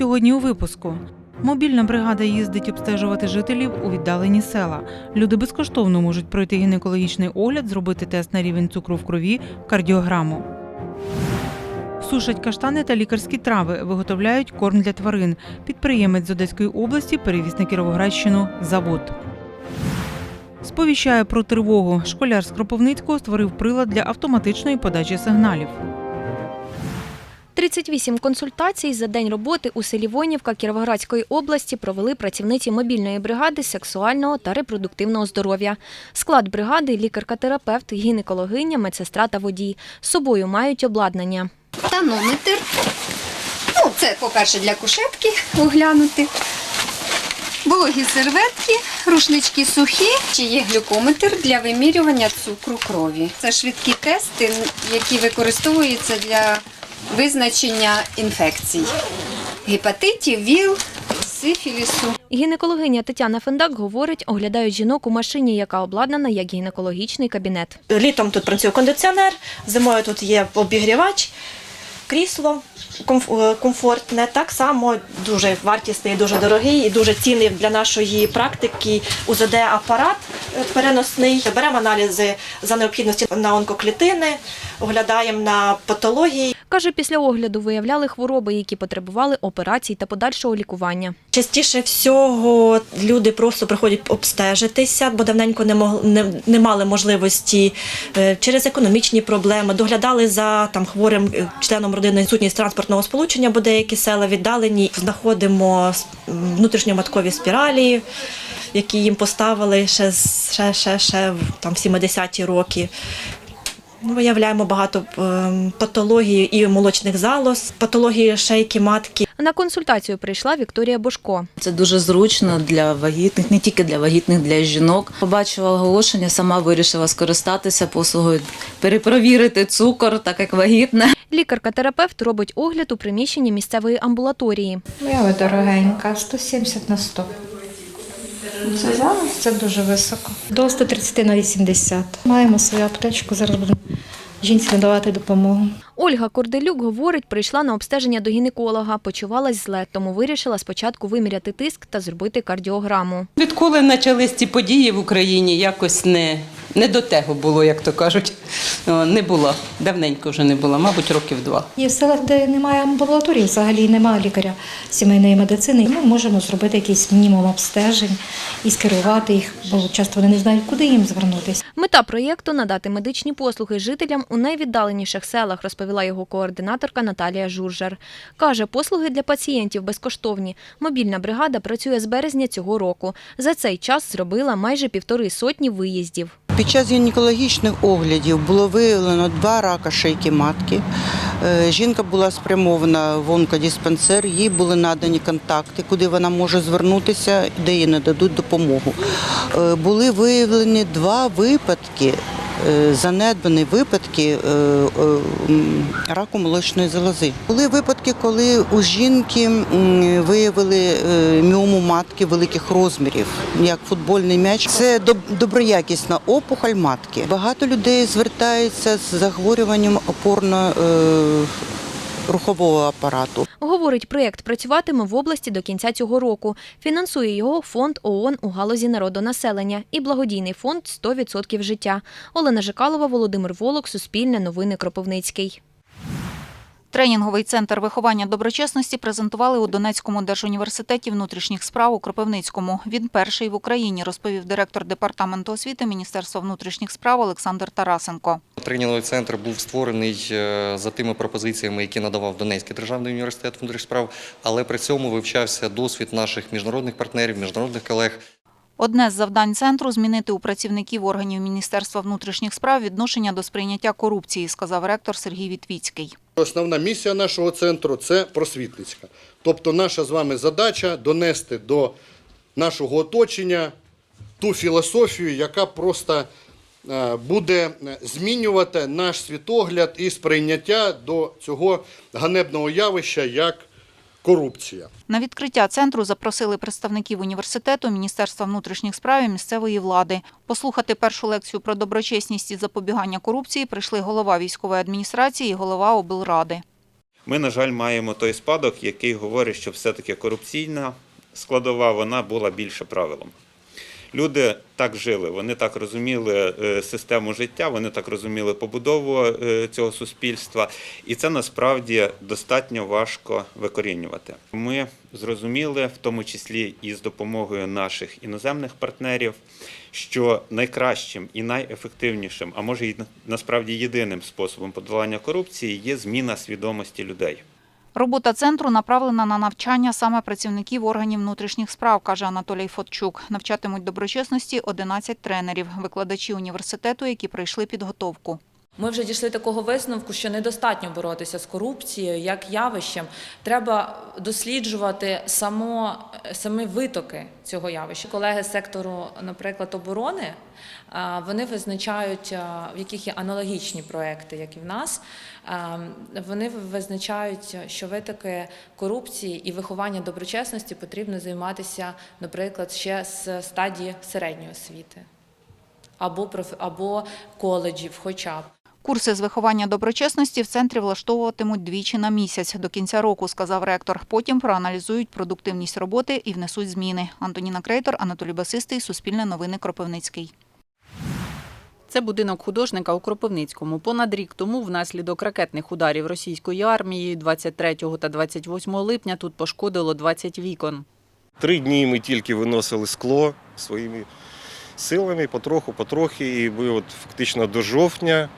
Сьогодні у випуску. Мобільна бригада їздить обстежувати жителів у віддалені села. Люди безкоштовно можуть пройти гінекологічний огляд, зробити тест на рівень цукру в крові, кардіограму. Сушать каштани та лікарські трави, виготовляють корм для тварин. Підприємець з Одеської області перевіз на Кіровоградщину завод. Сповіщає про тривогу. Школяр з Кропивницького створив прилад для автоматичної подачі сигналів. 38 консультацій за день роботи у селі Вонівка Кіровоградської області провели працівниці мобільної бригади сексуального та репродуктивного здоров'я. Склад бригади – лікарка-терапевт, гінекологиня, медсестра та водій. З собою мають обладнання. Тонометр. Ну, це, по-перше, для кушетки оглянути. Вологі серветки, рушнички сухі, чи є глюкометр для вимірювання цукру крові. Це швидкі тести, які використовуються для визначення інфекцій. Гепатитів, ВІЛ, сифілісу. Гінекологиня Тетяна Фендак говорить, оглядають жінок у машині, яка обладнана як гінекологічний кабінет. Літом тут працює кондиціонер, зимою тут є обігрівач, крісло е, комфортне. Так само дуже вартісний, дуже дорогий і дуже цінний для нашої практики УЗД-апарат е, переносний. Беремо аналізи за необхідності на онкоклітини, оглядаємо на патології. Каже, після огляду виявляли хвороби, які потребували операцій та подальшого лікування. Частіше всього люди просто приходять обстежитися, бо давненько не, мог, не, не мали можливості е, через економічні проблеми, доглядали за там хворим е, членом родини відсутність транспортного сполучення, бо деякі села віддалені. Знаходимо внутрішньоматкові спіралі, які їм поставили ще, ще, ще, ще там, в 70-ті роки. Ну, Виявляємо багато ем, патологій і молочних залоз, патології шейки матки. На консультацію прийшла Вікторія Бошко. Це дуже зручно для вагітних, не тільки для вагітних, для жінок. Побачила оголошення, сама вирішила скористатися послугою, перепровірити цукор, так як вагітна. Лікарка-терапевт робить огляд у приміщенні місцевої амбулаторії. Моя дорогенька, 170 на 100. Це зараз? Це дуже високо. До 130 на 80. Маємо свою аптечку, зараз будемо жінці надавати допомогу. Ольга Корделюк говорить, прийшла на обстеження до гінеколога, почувалась зле, тому вирішила спочатку виміряти тиск та зробити кардіограму. Відколи почались ці події в Україні, якось не, не до того було, як то кажуть. Не було. Давненько вже не було, мабуть, років два. Є в селах, де немає амбулаторії, взагалі немає лікаря сімейної медицини. Ми можемо зробити якийсь мінімум обстежень і скерувати їх, бо часто вони не знають, куди їм звернутися. Мета проєкту надати медичні послуги жителям у найвіддаленіших селах, розповіла його координаторка Наталія Журжар. Каже, послуги для пацієнтів безкоштовні. Мобільна бригада працює з березня цього року. За цей час зробила майже півтори сотні виїздів. Під час гінекологічних оглядів було виявлено два рака шийки матки. Е, Жінка була спрямована в онкодиспансер, їй були надані контакти, куди вона може звернутися, де їй нададуть допомогу. Е, Були виявлені два випадки. Е, Занедбані випадки е, е, раку молочної залози. Були випадки, коли у жінки виявили міому матки великих розмірів, як футбольний м'яч. Це доб- доброякісна опухоль матки. Багато людей звертаються з захворюванням опорно рухового апарату. Говорить, проєкт працюватиме в області до кінця цього року. Фінансує його фонд ООН у галузі народонаселення і благодійний фонд «100% життя. Олена Жикалова, Володимир Волок, Суспільне новини Кропивницький. Тренінговий центр виховання доброчесності презентували у Донецькому держуніверситеті внутрішніх справ у Кропивницькому. Він перший в Україні, розповів директор департаменту освіти Міністерства внутрішніх справ Олександр Тарасенко. Тренінговий центр був створений е, за тими пропозиціями, які надавав Донецький державний університет внутрішніх справ, але при цьому вивчався досвід наших міжнародних партнерів, міжнародних колег. Одне з завдань центру змінити у працівників органів Міністерства внутрішніх справ відношення до сприйняття корупції, сказав ректор Сергій Вітвіцький. Основна місія нашого центру це просвітницька. Тобто наша з вами задача донести до нашого оточення ту філософію, яка просто е, буде змінювати наш світогляд і сприйняття до цього ганебного явища, як корупція. На відкриття центру запросили представників університету, Міністерства внутрішніх справ і місцевої влади. Послухати першу лекцію про доброчесність і запобігання корупції прийшли голова військової адміністрації і голова облради. Ми, на жаль, маємо той спадок, який говорить, що все-таки корупційна складова вона була більше правилом. Люди так жили, вони так розуміли е, систему життя, вони так розуміли побудову е, цього суспільства, і це насправді достатньо важко викорінювати. Ми зрозуміли, в тому числі і з допомогою наших іноземних партнерів, що найкращим і найефективнішим, а може і насправді єдиним способом подолання корупції є зміна свідомості людей. Робота центру направлена на навчання саме працівників органів внутрішніх справ, каже Анатолій Фотчук. Навчатимуть доброчесності 11 тренерів, викладачі університету, які пройшли підготовку. Ми вже дійшли такого висновку, що недостатньо боротися з корупцією як явищем. Треба досліджувати само, самі витоки цього явища. Колеги сектору, наприклад, оборони, вони визначають, в яких є аналогічні проекти, як і в нас. Вони визначають, що витоки корупції і виховання доброчесності потрібно займатися, наприклад, ще з стадії середньої освіти або проф- або коледжів, хоча б. Курси з виховання доброчесності в центрі влаштовуватимуть двічі на місяць до кінця року, сказав ректор. Потім проаналізують продуктивність роботи і внесуть зміни. Антоніна Крейтор, Анатолій Басистий, Суспільне новини Кропивницький. Це будинок художника у Кропивницькому. Понад рік тому, внаслідок ракетних ударів російської армії, 23 та 28 липня тут пошкодило 20 вікон. Три дні ми тільки виносили скло своїми силами, потроху, потрохи. І ми от фактично до жовтня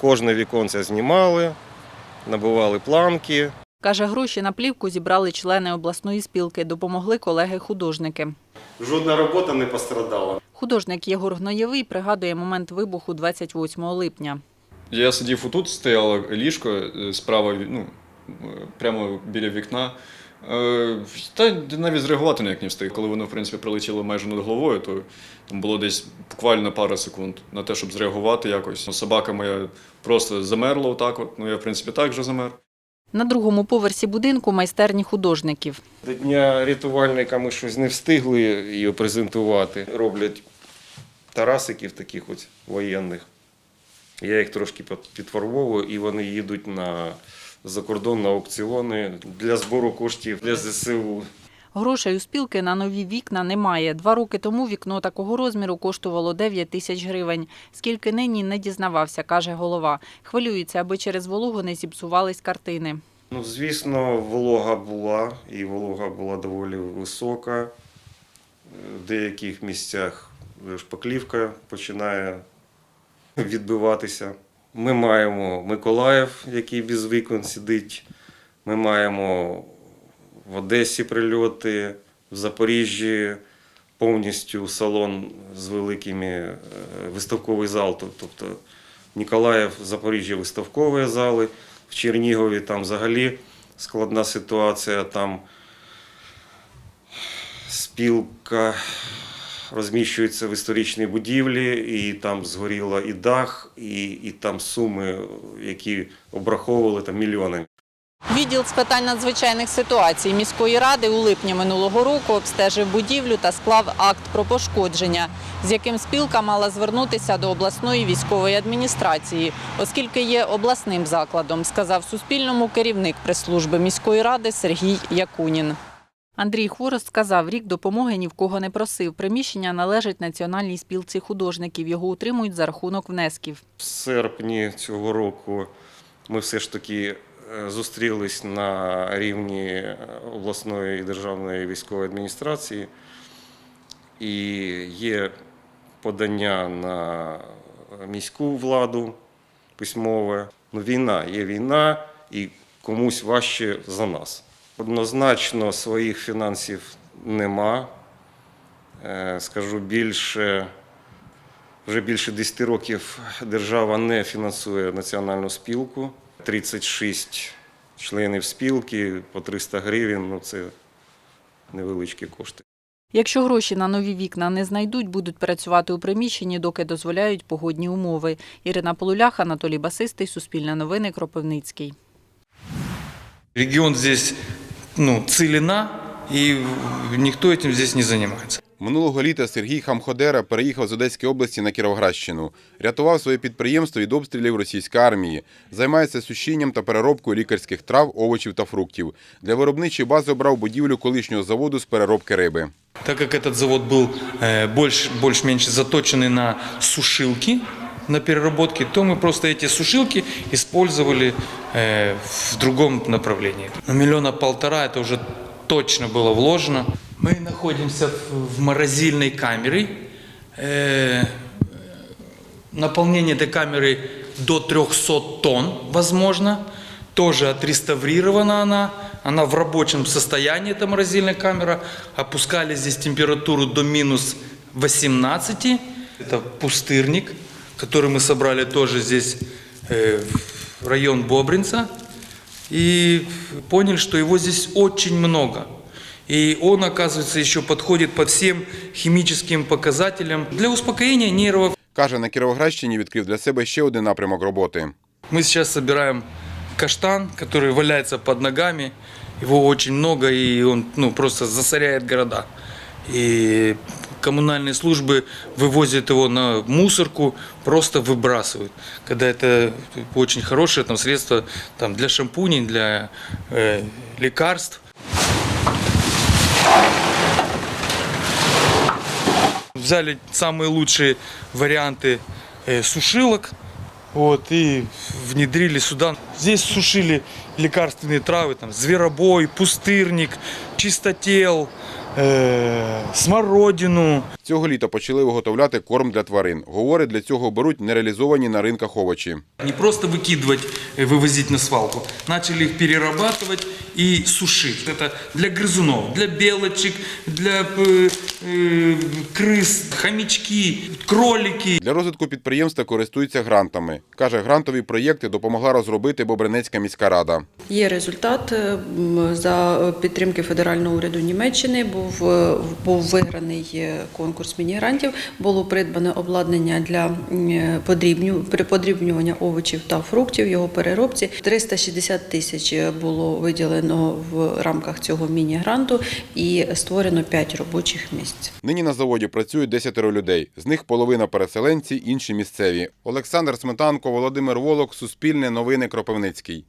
кожне віконце знімали, набивали планки. Каже, гроші на плівку зібрали члени обласної спілки, допомогли колеги-художники. Жодна робота не пострадала. Художник Єгор Гноєвий пригадує момент вибуху 28 липня. Я сидів отут, стояло ліжко е, справа, ну, е, прямо біля вікна. Е, Та навіть зреагувати ніяк не встиг. Коли воно, в принципі, прилетіло майже над головою, то там було десь буквально пара секунд на те, щоб зреагувати якось. Собака моя просто замерла отак от. Ну, я, в принципі, так же замер. На другому поверсі будинку майстерні художників. До дня рятувальника ми щось не встигли її презентувати. Роблять тарасиків таких ось воєнних. Я їх трошки під- підфарбовую і вони їдуть на за кордон на аукціони для збору коштів для ЗСУ. Грошей у спілки на нові вікна немає. Два роки тому вікно такого розміру коштувало 9 тисяч гривень. Скільки нині не дізнавався, каже голова. Хвилюється, аби через вологу не зіпсувались картини. Ну, звісно, волога була, і волога була доволі висока. В деяких місцях шпаклівка починає відбиватися. Ми маємо Миколаїв, який без вікон сидить. Ми маємо в Одесі прильоти, в Запоріжжі повністю салон з великими е, виставковий зал. Тобто Ніколаїв, Запоріжжя виставкові зали, в Чернігові там взагалі складна ситуація. Там спілка розміщується в історичній будівлі, і там згоріло і дах, і, і там суми, які обраховували там мільйони. Відділ з питань надзвичайних ситуацій міської ради у липні минулого року обстежив будівлю та склав акт про пошкодження, з яким спілка мала звернутися до обласної військової адміністрації, оскільки є обласним закладом, сказав Суспільному керівник прес-служби міської ради Сергій Якунін. Андрій Хворост сказав, рік допомоги ні в кого не просив. Приміщення належить національній спілці художників. Його утримують за рахунок внесків. В серпні цього року ми все ж таки е, зустрілись на рівні е, обласної і державної військової адміністрації, і є подання на міську владу письмове. Ну, війна є війна, і комусь важче за нас. Однозначно своїх фінансів нема. Е, Скажу більше, вже більше 10 років держава не фінансує національну спілку. 36 членів спілки по 300 гривень ну це невеличкі кошти. Якщо гроші на нові вікна не знайдуть, будуть працювати у приміщенні, доки дозволяють погодні умови. Ірина Полулях, Анатолій Басистий, Суспільне новини, Кропивницький. Регион здесь ну, целина, и никто этим здесь не занимается. Минулого літа Сергій Хамходера переїхав з Одеської області на Кіровоградщину. Рятував своє підприємство від обстрілів російської армії. Займається сушінням та переробкою лікарських трав, овочів та фруктів. Для виробничої бази обрав будівлю колишнього заводу з переробки риби. Так как этот завод был э, больше, больше-меньше заточенный на сушилки, На переработке, то мы просто эти сушилки использовали э, в другом направлении. На миллиона полтора это уже точно было вложено. Мы находимся в, в морозильной камере. Э, наполнение этой камеры до 300 тонн возможно. Тоже отреставрирована она. Она в рабочем состоянии, эта морозильная камера. Опускали здесь температуру до минус 18. Это пустырник, который мы собрали тоже здесь э, в район Бобринца. И поняли, что его здесь очень много. И он, оказывается, еще подходит по всем химическим показателям для успокоения нервов. Каже, на Кіровоградщині відкрив для себе ще один напрямок роботи. Мы сейчас собираем каштан, который валяется под ногами. Его очень много, и он ну, просто засоряет города. И коммунальные службы вывозят его на мусорку, просто выбрасывают. Когда это очень хорошее там, средство там, для шампуней, для э, лекарств. Взяли самые лучшие варианты э, сушилок вот, и внедрили сюда. Здесь сушили лекарственные травы, там, зверобой, пустырник, чистотел, смородину. Цього літа почали виготовляти корм для тварин. Говорить, для цього беруть нереалізовані на ринках овочі. Не просто выкидывать, э, вывозить на свалку. Начали их перерабатывать и сушить. Это для грызунов, для белочек, для э, э, крыс, хомячки, кролики. Для розвитку підприємства користуються грантами. Каже, грантові проєкти допомогла розробити Бобринецька міська рада. Є результат е, м, за підтримки федерального уряду Німеччини. Був е, був виграний е, конкурс міні-грантів. Було придбане обладнання для подрібнювання овочів та фруктів. Його переробці 360 тисяч було виділено в рамках цього міні-гранту і створено 5 робочих місць. Нині на заводі працюють десятеро людей. З них половина переселенці, інші місцеві. Олександр Сметанко, Володимир Волок, Суспільне новини Кропивницький.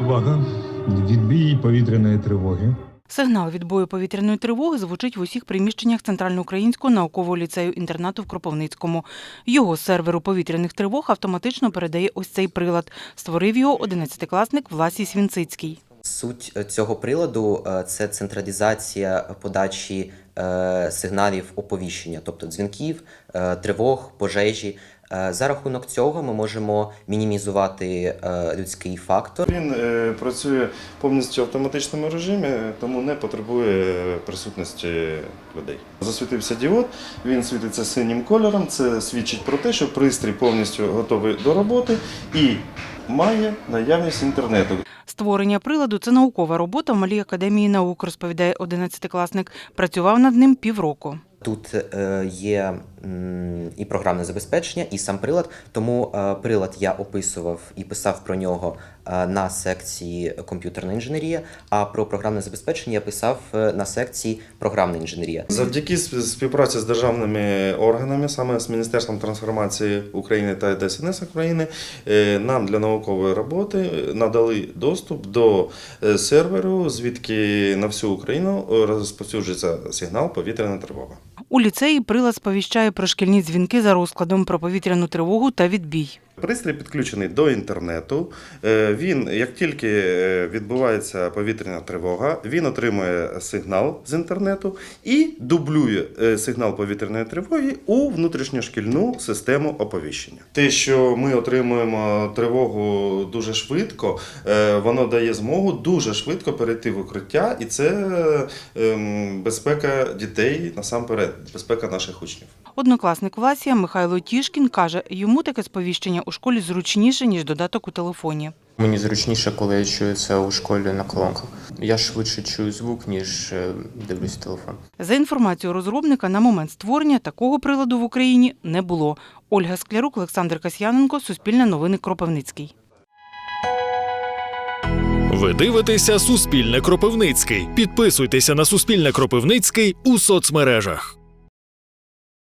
Увага! Відбій повітряної тривоги. Сигнал відбою повітряної тривоги звучить в усіх приміщеннях Центральноукраїнського наукового ліцею інтернату в Кропивницькому. Його серверу повітряних тривог автоматично передає ось цей прилад. Створив його 11-класник Власій Свінцицький. Суть е, цього приладу е, це централізація подачі е, сигналів оповіщення, тобто дзвінків, тривог, пожежі. Е, За рахунок цього ми можемо мінімізувати е, людський фактор. Він е, працює повністю в автоматичному режимі, тому не потребує присутності людей. Засвітився діод, він світиться синім кольором. Це свідчить про те, що пристрій повністю готовий до роботи і має наявність інтернету. Створення приладу це наукова робота в Малій академії наук, розповідає 11-класник. Працював над ним півроку. Тут е, є і програмне забезпечення, і сам прилад. Тому е, прилад я описував і писав про нього е, на секції комп'ютерна інженерія. А про програмне забезпечення я писав е, на секції програмна інженерія. Завдяки співпраці з державними органами, саме з Міністерством трансформації України та ДСНС України, нам для наукової роботи надали доступ до серверу, звідки на всю Україну розповсюджується сигнал повітряна тривога. У ліцеї прилад сповіщає про шкільні дзвінки за розкладом про повітряну тривогу та відбій. Пристрій підключений до інтернету. Е, Він, як тільки е, відбувається повітряна тривога, він отримує сигнал з інтернету і дублює е, сигнал повітряної тривоги у внутрішньошкільну систему оповіщення. Те, що ми отримуємо тривогу дуже швидко, воно дає змогу дуже швидко перейти в укриття, і це ем, безпека дітей насамперед, безпека наших учнів. Однокласник Власія Михайло Тішкін каже, йому таке сповіщення у школі зручніше, ніж додаток у телефоні. Мені зручніше, коли я чую це у школі на колонках. Я швидше чую звук, ніж е, дивлюсь телефон. За інформацією розробника, на момент створення такого приладу в Україні не було. Ольга Склярук, Олександр Касьяненко, Суспільне новини Кропивницький. Ви дивитеся Суспільне Кропивницький. Підписуйтеся на Суспільне Кропивницький у соцмережах.